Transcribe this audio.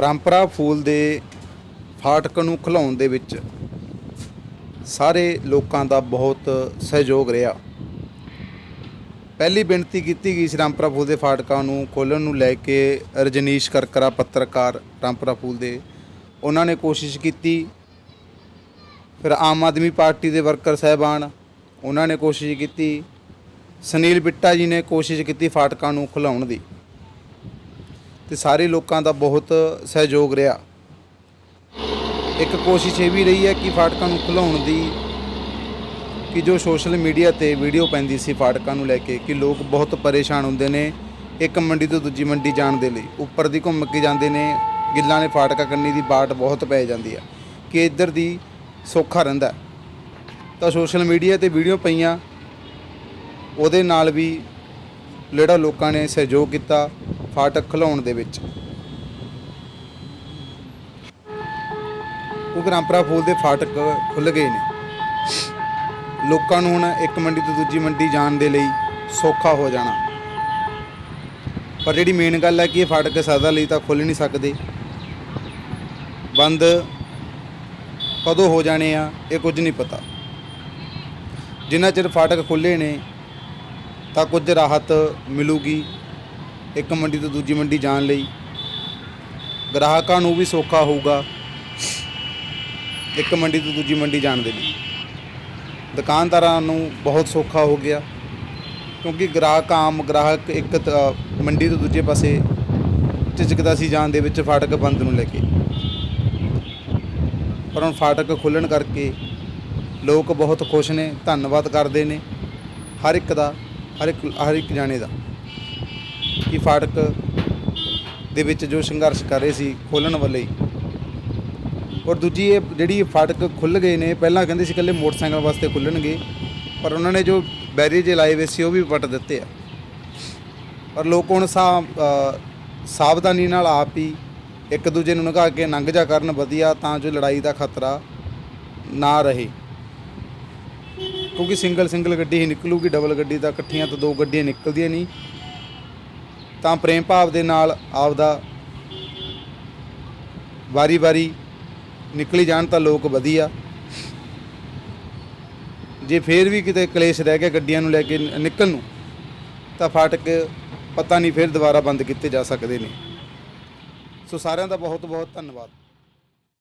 ਰਾਮਪਰਾ ਫੂਲ ਦੇ ਫਾਟਕ ਨੂੰ ਖਲਾਉਣ ਦੇ ਵਿੱਚ ਸਾਰੇ ਲੋਕਾਂ ਦਾ ਬਹੁਤ ਸਹਿਯੋਗ ਰਿਹਾ। ਪਹਿਲੀ ਬੇਨਤੀ ਕੀਤੀ ਗਈ ਸੀ ਰਾਮਪਰਾ ਫੂਲ ਦੇ ਫਾਟਕਾਂ ਨੂੰ ਖੋਲ੍ਹਣ ਨੂੰ ਲੈ ਕੇ ਰਜਨੀਸ਼ ਕਰਕਰਾ, ਪੱਤਰਕਾਰ ਰਾਮਪਰਾ ਫੂਲ ਦੇ। ਉਹਨਾਂ ਨੇ ਕੋਸ਼ਿਸ਼ ਕੀਤੀ। ਫਿਰ ਆਮ ਆਦਮੀ ਪਾਰਟੀ ਦੇ ਵਰਕਰ ਸਹਿਬਾਨ ਉਹਨਾਂ ਨੇ ਕੋਸ਼ਿਸ਼ ਕੀਤੀ। ਸੁਨੀਲ ਬਿੱਟਾ ਜੀ ਨੇ ਕੋਸ਼ਿਸ਼ ਕੀਤੀ ਫਾਟਕਾਂ ਨੂੰ ਖੁਲਾਉਣ ਦੀ। ਤੇ ਸਾਰੇ ਲੋਕਾਂ ਦਾ ਬਹੁਤ ਸਹਿਯੋਗ ਰਿਹਾ। ਇੱਕ ਕੋਸ਼ਿਸ਼ ਇਹ ਵੀ ਰਹੀ ਹੈ ਕਿ ਫਾਟਕਾਂ ਨੂੰ ਖੁਲਾਉਣ ਦੀ, ਕਿ ਜੋ ਸੋਸ਼ਲ ਮੀਡੀਆ ਤੇ ਵੀਡੀਓ ਪੈਂਦੀ ਸੀ ਫਾਟਕਾਂ ਨੂੰ ਲੈ ਕੇ, ਕਿ ਲੋਕ ਬਹੁਤ ਪਰੇਸ਼ਾਨ ਹੁੰਦੇ ਨੇ ਇੱਕ ਮੰਡੀ ਤੋਂ ਦੂਜੀ ਮੰਡੀ ਜਾਣ ਦੇ ਲਈ। ਉੱਪਰ ਦੀ ਘੁੰਮ ਕੇ ਜਾਂਦੇ ਨੇ, ਗਿੱਲਾਂ ਨੇ ਫਾਟਕਾਂ ਕੰਨੀ ਦੀ ਬਾਟ ਬਹੁਤ ਪੈ ਜਾਂਦੀ ਹੈ ਕਿ ਇੱਧਰ ਦੀ ਸੌਖਾ ਰਹਿੰਦਾ। ਤਾਂ ਸੋਸ਼ਲ ਮੀਡੀਆ ਤੇ ਵੀਡੀਓ ਪਈਆਂ, ਉਹਦੇ ਨਾਲ ਵੀ ਜਿਹੜਾ ਲੋਕਾਂ ਨੇ ਸਹਿਯੋਗ ਕੀਤਾ ਫਾਟਕ ਖਲਾਉਣ ਦੇ ਵਿੱਚ। ਉਹ ਰਾਮਪਰਾ ਫੂਲ ਦੇ ਫਾਟਕ ਖੁੱਲ ਗਏ ਨੇ। ਲੋਕਾਂ ਨੂੰ ਹੁਣ ਇੱਕ ਮੰਡੀ ਤੋਂ ਦੂਜੀ ਮੰਡੀ ਜਾਣ ਦੇ ਲਈ ਸੌਖਾ ਹੋ ਜਾਣਾ। ਪਰ ਜਿਹੜੀ ਮੇਨ ਗੱਲ ਹੈ ਕਿ ਇਹ ਫਾਟਕ ਸਦਾ ਲਈ ਤਾਂ ਖੁੱਲ ਨਹੀਂ ਸਕਦੇ। ਬੰਦ ਕਦੋਂ ਹੋ ਜਾਣੇ ਆ, ਇਹ ਕੁਝ ਨਹੀਂ ਪਤਾ। ਜਿੰਨਾ ਚਿਰ ਫਾਟਕ ਖੁੱਲੇ ਨੇ, ਤਾਂ ਕੁਝ ਰਾਹਤ ਮਿਲੂਗੀ। ਇੱਕ ਮੰਡੀ ਤੋਂ ਦੂਜੀ ਮੰਡੀ ਜਾਣ ਲਈ। ਗ੍ਰਾਹਕਾਂ ਨੂੰ ਵੀ ਸੌਖਾ ਹੋਊਗਾ ਇੱਕ ਮੰਡੀ ਤੋਂ ਦੂਜੀ ਮੰਡੀ ਜਾਣ ਦੇ ਲਈ। ਦੁਕਾਨਦਾਰਾਂ ਨੂੰ ਬਹੁਤ ਸੌਖਾ ਹੋ ਗਿਆ, ਕਿਉਂਕਿ ਗ੍ਰਾਹਕ ਆਮ ਗ੍ਰਾਹਕ ਇੱਕ ਮੰਡੀ ਤੋਂ ਦੂਜੇ ਪਾਸੇ ਝਿਜਕਦਾ ਸੀ ਜਾਣ ਦੇ ਵਿੱਚ ਫਾਟਕ ਬੰਦ ਨੂੰ ਲੈ ਕੇ। ਪਰ ਹੁਣ ਫਾਟਕ ਖੁੱਲਣ ਕਰਕੇ ਲੋਕ ਬਹੁਤ ਖੁਸ਼ ਨੇ, ਧੰਨਵਾਦ ਕਰਦੇ ਨੇ, ਹਰ ਇੱਕ ਦਾ, ਹਰ ਇੱਕ ਹਰ ਇੱਕ ਜਾਣੇ ਦਾ। ਕਿ ਫਾਟਕ ਦੇ ਵਿੱਚ ਜੋ ਸੰਘਰਸ਼ ਕਰ ਰਹੇ ਸੀ ਖੋਲਣ ਵਾਲੇ। ਔਰ ਦੂਜੀ ਇਹ ਜਿਹੜੀ ਫਾਟਕ ਖੁੱਲ ਗਏ ਨੇ, ਪਹਿਲਾਂ ਕਹਿੰਦੇ ਸੀ ਇਕੱਲੇ ਮੋਟਰਸਾਈਕਲ ਵਾਸਤੇ ਖੁੱਲਣਗੇ ਪਰ ਉਹਨਾਂ ਨੇ ਜੋ ਬੈਰੀਅਰ ਜੇ ਲਾਏ ਹੋਏ ਸੀ ਉਹ ਵੀ ਪੱਟ ਦਿੱਤੇ ਆ। ਪਰ ਲੋਕ ਹੁਣ ਸਾਵਧਾਨੀ ਨਾਲ ਆਪ ਹੀ ਇੱਕ ਦੂਜੇ ਨੂੰ ਨਿਗਾਹ ਕੇ ਲੰਘ ਜਾ ਕਰਨ ਵਧੀਆ, ਤਾਂ ਜੋ ਲੜਾਈ ਦਾ ਖਤਰਾ ਨਾ ਰਹੇ। ਕਿਉਂਕਿ ਸਿੰਗਲ ਸਿੰਗਲ ਗੱਡੀ ਹੀ ਨਿਕਲੂਗੀ, ਡਬਲ ਗੱਡੀ ਤਾਂ ਇਕੱਠੀਆਂ ਤਾਂ ਦੋ ਗੱਡੀਆਂ ਨਿਕਲਦੀਆਂ ਨਹੀਂ। ਤਾਂ ਪ੍ਰੇਮ ਭਾਵ ਦੇ ਨਾਲ ਆਪਦਾ ਵਾਰੀ-ਵਾਰੀ ਨਿਕਲੀ ਜਾਣ ਤਾਂ ਲੋਕ ਵਧੀਆ। ਜੇ ਫੇਰ ਵੀ ਕਿਤੇ ਕਲੇਸ਼ ਰਹਿ ਗਿਆ ਗੱਡੀਆਂ ਨੂੰ ਲੈ ਕੇ ਨਿਕਲਣ ਨੂੰ, ਤਾਂ ਫਾਟਕ ਪਤਾ ਨਹੀਂ ਫਿਰ ਦੁਬਾਰਾ ਬੰਦ ਕੀਤੇ ਜਾ ਸਕਦੇ ਨੇ। ਸੋ ਸਾਰਿਆਂ ਦਾ ਬਹੁਤ ਬਹੁਤ ਧੰਨਵਾਦ।